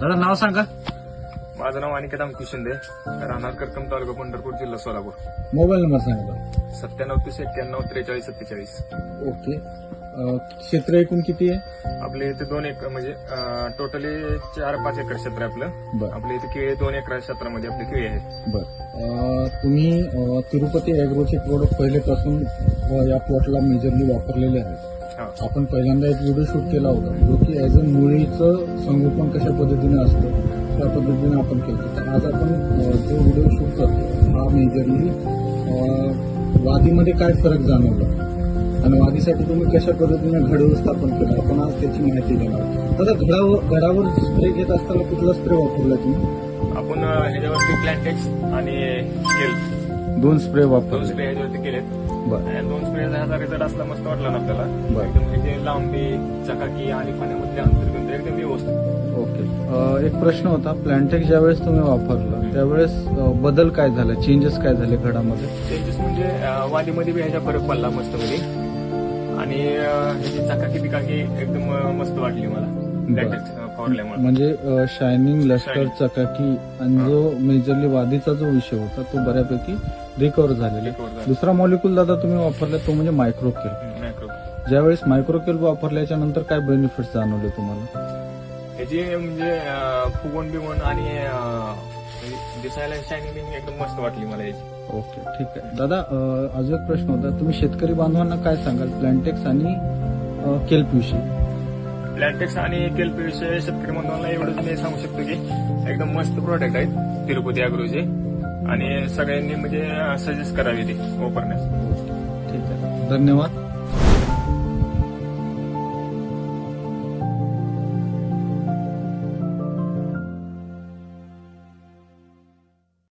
दादा नाव सांगा. माझं नाव अनिकेत अंकुश शिंदे. राहणार करकम तालुका पंढरपूर जिल्हा सोलापूर. मोबाईल नंबर सांगा सत्त्याण्णव तीस एक्क्याण्णव त्रेचाळीस सत्तेचाळीस. ओके. अं, क्षेत्र एकूण किती आहे? आपले इथे दोन एकर म्हणजे टोटली चार पाच एकर क्षेत्र आहे आपलं. बरं. आपल्या इथे केळी दोन एकर क्षेत्रामध्ये आपली केळी आहे बर. अं, तुम्ही अं, तिरुपती अॅग्रोचे प्रोडक्ट पहिलेपासून अं, या प्लॉटला मेजरली वापरलेले आहेत. आपण पहिल्यांदा एक व्हिडिओ शूट केला होता. जो की ऍज अ मुळीचं संगोपन कशा पद्धतीने असतं त्या पद्धतीने आपण केलं. तर आज आपण जो व्हिडिओ शूट करतो हा मेजरली वादीमध्ये काय फरक जाणवला? आणि वादीसाठी तुम्ही कशा पद्धतीने घड व्यवस्थापन केलं? आपण आज त्याची माहिती देणार. दादा घडावर घडावर स्प्रे घेत असताना कुठला स्प्रे वापरला तुम्ही? आपण ह्याच्यावरती प्लॅन्टेक्स आणि स्केल दोन स्प्रे दोन वापरले स्प्रे ह्याच्यावरती केलेत. दोन स्प्रे ह्याचा रिझल्ट असला मस्त वाटला ना आपल्याला. एकदम म्हणजे लांबी चकाकी आणि पाण्यामधले अंतर एकदम व्यवस्थित. ओके. एक प्रश्न होता. प्लॅन्टेक ज्यावेळेस तुम्ही वापरलं त्यावेळेस बदल काय झाला? चेंजेस काय झाले घडामध्ये चेंजेस म्हणजे अं, वादीमध्ये बी ह्याच्या फरक पडला मस्त मध्ये आणि ह्याची चकाकी बिकाकी एकदम मस्त वाटली मला. लॅटेक्स फवारल्यामुळे म्हणजे शायनिंग लष्कर. चकाकी आणि जो मेजरली वादीचा जो विषय होता तो बऱ्यापैकी रिकवर झालेला आहे. दुसरा मॉलिक्यूल दादा तुम्ही वापरला तो म्हणजे मायक्रोकेल ज्यावेळेस मायक्रोकेल वापरल्याच्या नंतर काय बेनिफिट जाणवले तुम्हाला? ह्याची म्हणजे फुगवण बिगवण आणि म्हणजे दिसायला शायनिंग एकदम मस्त वाटली मला याची. ओके ठीक आहे. दादा अजून एक प्रश्न होता. तुम्ही शेतकरी बांधवांना काय सांगाल? प्लॅन्टेक्स आणि केल्प विषयी प्लॅन्टेक्स आणि पी विषय शेतकरी बंधूंना एवढंच मी सांगू शकतो की एकदम मस्त प्रोडक्ट आहेत तिरुपती अग्रोचे आणि सगळ्यांनी म्हणजे सजेस्ट करावे ते वापरण्यास. ठीक आहे धन्यवाद.